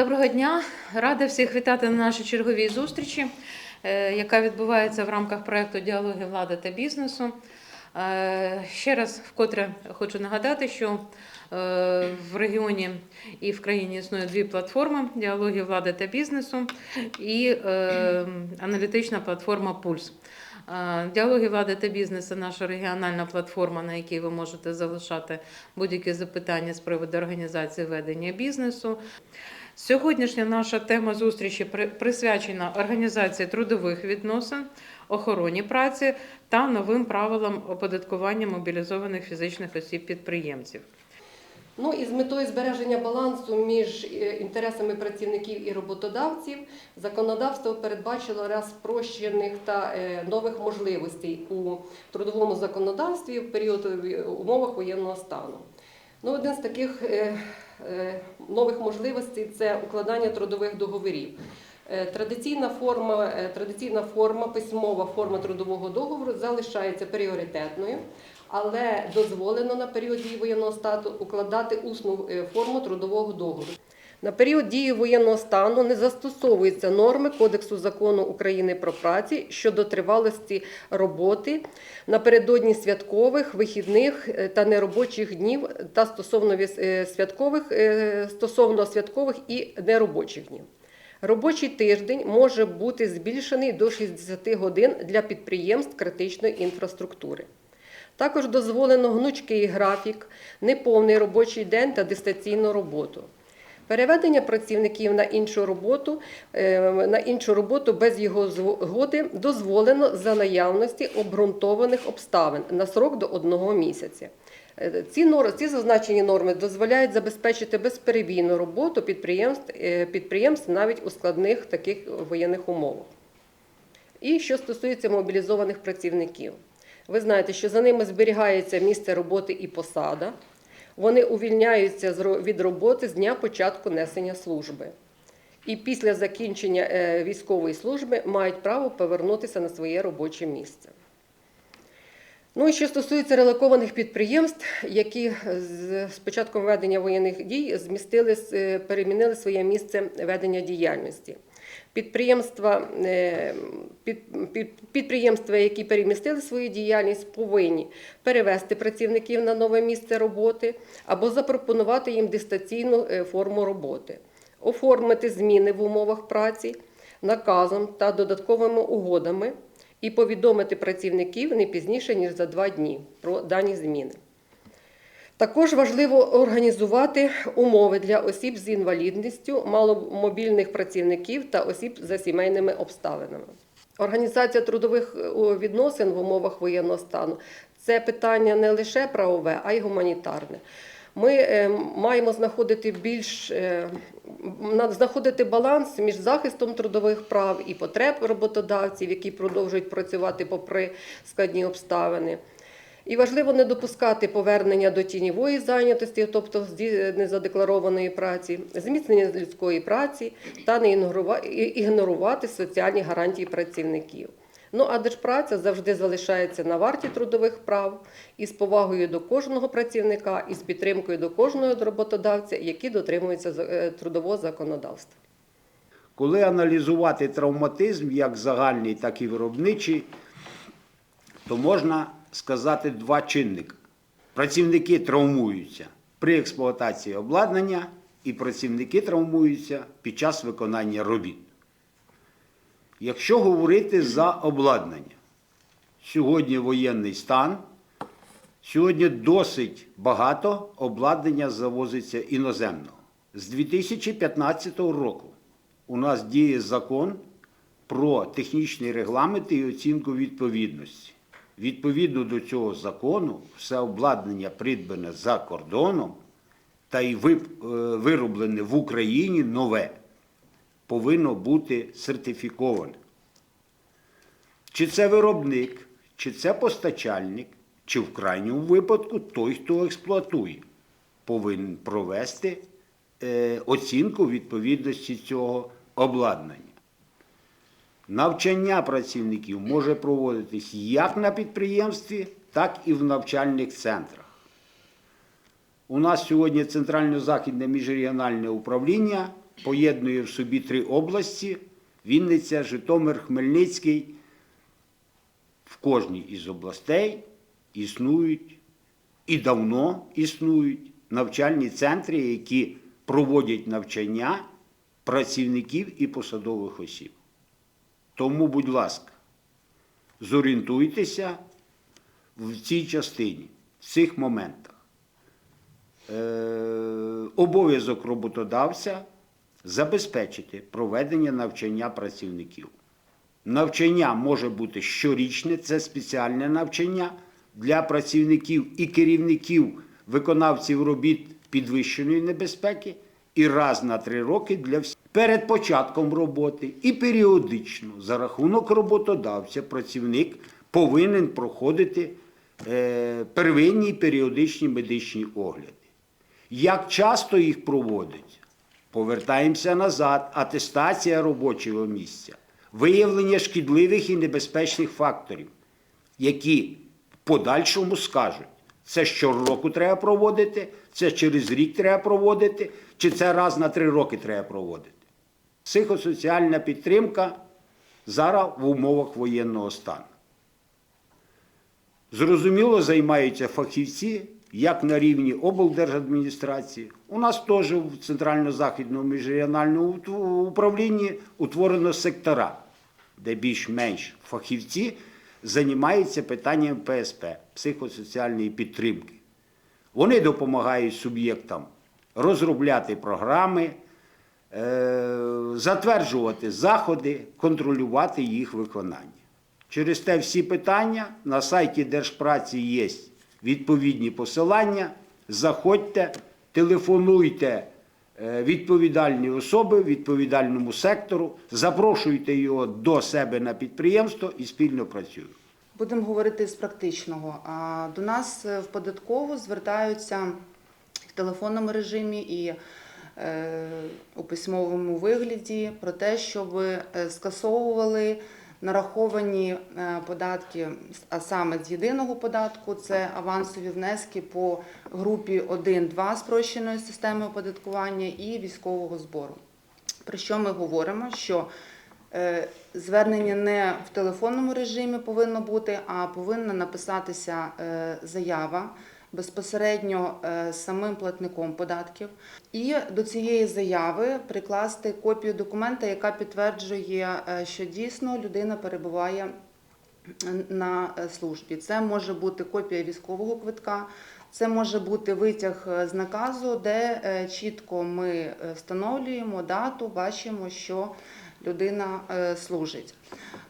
Доброго дня! Рада всіх вітати на нашій черговій зустрічі, е, яка відбувається в рамках проекту Діалоги влади та бізнесу. Е, Ще раз вкотре хочу нагадати, що е, в регіоні і в країні існує дві платформи: діалоги влади та бізнесу і аналітична платформа Пульс. Діалоги влади та бізнесу наша регіональна платформа, на якій ви можете залишати будь-які запитання з приводу організації ведення бізнесу. Сьогоднішня наша тема зустрічі присвячена організації трудових відносин, охороні праці та новим правилам оподаткування мобілізованих фізичних осіб-підприємців. Ну і з метою збереження балансу між е, інтересами працівників і роботодавців законодавство передбачило ряд спрощених та е, нових можливостей у трудовому законодавстві в період умовах воєнного стану. Ну, один з таких е, нових можливостей це укладання трудових договорів. Е, Традиційна форма, е, традиційна форма, письмова форма трудового договору залишається пріоритетною, але дозволено на період дії воєнного стату укладати усну е, форму трудового договору. На період дії воєнного стану не застосовуються норми Кодексу закону України про праці щодо тривалості роботи напередодні святкових, вихідних е, та неробочих днів та стосовно е, святкових, е, стосовно святкових і неробочих днів. Робочий тиждень може бути збільшений до 60 годин для підприємств критичної інфраструктури. Також дозволено гнучкий графік, неповний робочий день та дистанційну роботу. Переведення працівників на іншу роботу, е, на іншу роботу без його згоди дозволено за наявності обґрунтованих обставин на срок до одного місяця. Е, Ці, нор- ці зазначені норми дозволяють забезпечити безперебійну роботу підприємств, е, підприємств навіть у складних таких воєнних умовах. І що стосується мобілізованих працівників, ви знаєте, що за ними зберігається місце роботи і посада. Вони увільняються від роботи з дня початку несення служби. І після закінчення е, військової служби мають право повернутися на своє робоче місце. Ну і що стосується релокованих підприємств, які з з початком ведення воєнних дій змістили, е, перемінили своє місце ведення діяльності. Підприємства, е, під, під, підприємства, які перемістили свою діяльність, повинні перевести працівників на нове місце роботи або запропонувати їм дистанційну е, форму роботи, оформити зміни в умовах праці наказом та додатковими угодами і повідомити працівників не пізніше ніж за два дні про дані зміни. Також важливо організувати умови для осіб з інвалідністю, маломобільних працівників та осіб за сімейними обставинами. Організація трудових е, відносин в умовах воєнного стану це питання не лише правове, а й гуманітарне. Ми е, маємо знаходити більш е, знаходити баланс між захистом трудових прав і потреб роботодавців, які продовжують працювати попри складні обставини. І важливо не допускати повернення до тіньової зайнятості, тобто незадекларованої праці, зміцнення людської праці та не ігнорувати соціальні гарантії працівників. Ну а держпраця завжди залишається на варті трудових прав і з повагою до кожного працівника, і з підтримкою до кожного роботодавця, які дотримуються е, трудового законодавства. Коли аналізувати травматизм як загальний, так і виробничий, то можна сказати два чинника. Працівники травмуються при експлуатації обладнання, і працівники травмуються під час виконання робіт. Якщо говорити за обладнання, сьогодні воєнний стан, сьогодні досить багато обладнання завозиться іноземного. З 2015 року у нас діє закон про технічний регламент і оцінку відповідності. Відповідно до цього закону, все обладнання придбане за кордоном та й е, вироблене в Україні нове, повинно бути сертифіковане. Чи це виробник, чи це постачальник, чи в крайньому випадку той, хто експлуатує, повинен провести е, оцінку відповідності цього обладнання. Навчання працівників може проводитись як на підприємстві, так і в навчальних центрах. У нас сьогодні Центрально-Західне міжрегіональне управління поєднує в собі три області: Вінниця, Житомир, Хмельницький. В кожній із областей існують і давно існують навчальні центри, які проводять навчання працівників і посадових осіб. Тому, будь ласка, зорієнтуйтеся в цій частині, в цих моментах. Е, обов'язок роботодавця забезпечити проведення навчання працівників. Навчання може бути щорічне, це спеціальне навчання для працівників і керівників виконавців робіт підвищеної небезпеки і раз на три роки для всіх. Перед початком роботи і періодично за рахунок роботодавця працівник повинен проходити е, первинні періодичні медичні огляди. Як часто їх проводять? Повертаємося назад. Атестація робочого місця, виявлення шкідливих і небезпечних факторів, які в подальшому скажуть, це щороку треба проводити, це через рік треба проводити, чи це раз на три роки треба проводити. Психосоціальна підтримка зараз в умовах воєнного стану. Зрозуміло, займаються фахівці як на рівні облдержадміністрації. У нас теж в Центрально-Західному міжрегіональному управлінні утворено сектора, де більш-менш фахівці займаються питанням ПСП, психосоціальної підтримки. Вони допомагають суб'єктам розробляти програми, затверджувати заходи, контролювати їх виконання. Через те всі питання на сайті Держпраці є відповідні посилання. Заходьте, телефонуйте е, відповідальні особи відповідальному сектору, запрошуйте його до себе на підприємство і спільно працюємо. Будемо говорити з практичного. До нас е, в податкову звертаються в телефонному режимі і е, у письмовому вигляді про те, щоб е, скасовували нараховані е, податки, а саме з єдиного податку, це авансові внески по групі 1-2 спрощеної системи оподаткування і військового збору. Про що ми говоримо? Що е, звернення не в телефонному режимі повинно бути, а повинна написатися е, заява безпосередньо е, самим платником податків. І до цієї заяви прикласти копію документа, яка підтверджує, е, що дійсно людина перебуває на е, службі. Це може бути копія військового квитка, це може бути витяг з наказу, де чітко ми встановлюємо дату, бачимо, що людина е, служить.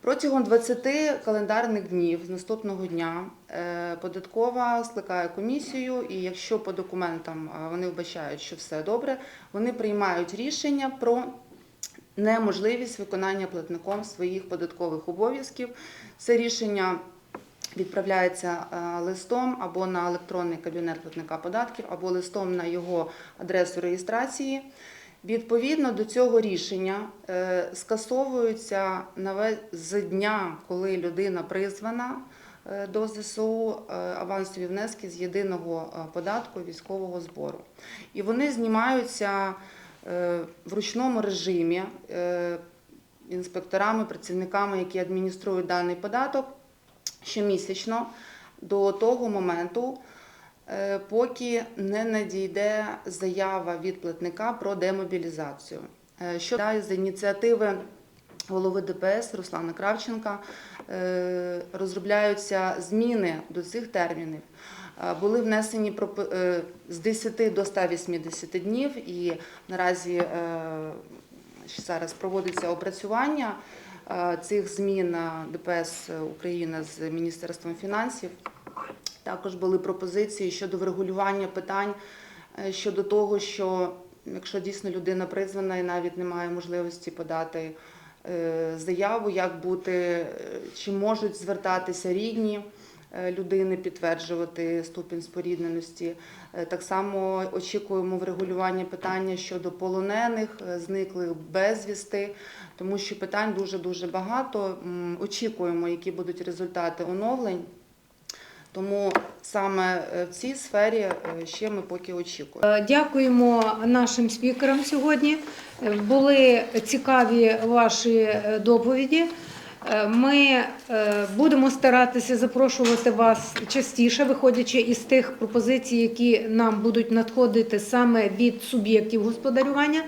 Протягом 20 календарних днів з наступного дня е, податкова скликає комісію, і якщо по документам е, вони вбачають, що все добре, вони приймають рішення про неможливість виконання платником своїх податкових обов'язків. Це рішення відправляється листом або на електронний кабінет платника податків, або листом на його адресу реєстрації. Відповідно до цього рішення е, скасовуються наве- з дня, коли людина призвана е, до ЗСУ е, авансові внески з єдиного податку військового збору. І вони знімаються в ручному режимі інспекторами, працівниками, які адмініструють даний податок щомісячно до того моменту, поки не надійде заява від платника про демобілізацію. Е, Що далі з ініціативи голови ДПС Руслана Кравченка е, розробляються зміни до цих термінів. Е, Були внесені е, з 10 до 180 днів, і наразі е, зараз проводиться опрацювання е, цих змін ДПС України з Міністерством фінансів. Також були пропозиції щодо врегулювання питань е, щодо того, що якщо дійсно людина призвана і навіть немає можливості подати е, заяву, як бути, е, чи можуть звертатися рідні людини, підтверджувати ступінь спорідненості. Так само очікуємо врегулювання питання щодо полонених, зниклих безвісти, тому що питань дуже дуже багато. Очікуємо, які будуть результати оновлень. Тому саме е, в цій сфері е, ще ми поки очікуємо. Е, Дякуємо нашим спікерам сьогодні. Були цікаві ваші доповіді. Ми будемо старатися запрошувати вас частіше, виходячи із тих пропозицій, які нам будуть надходити саме від суб'єктів господарювання.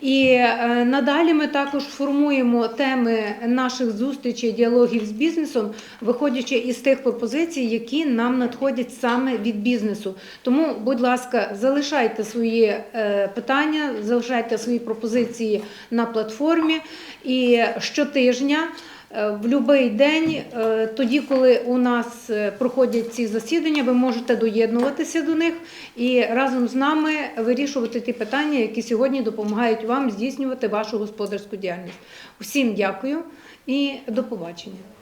І е, надалі ми також формуємо теми наших зустрічей, діалогів з бізнесом, виходячи із тих пропозицій, які нам надходять саме від бізнесу. Тому, будь ласка, залишайте свої е, питання, залишайте свої пропозиції на платформі. І щотижня, в будь-який день, е, тоді, коли у нас е, проходять ці засідання, ви можете доєднуватися до них і разом з нами вирішувати ті питання, які сьогодні допомагають вам здійснювати вашу господарську діяльність. Усім дякую і до побачення.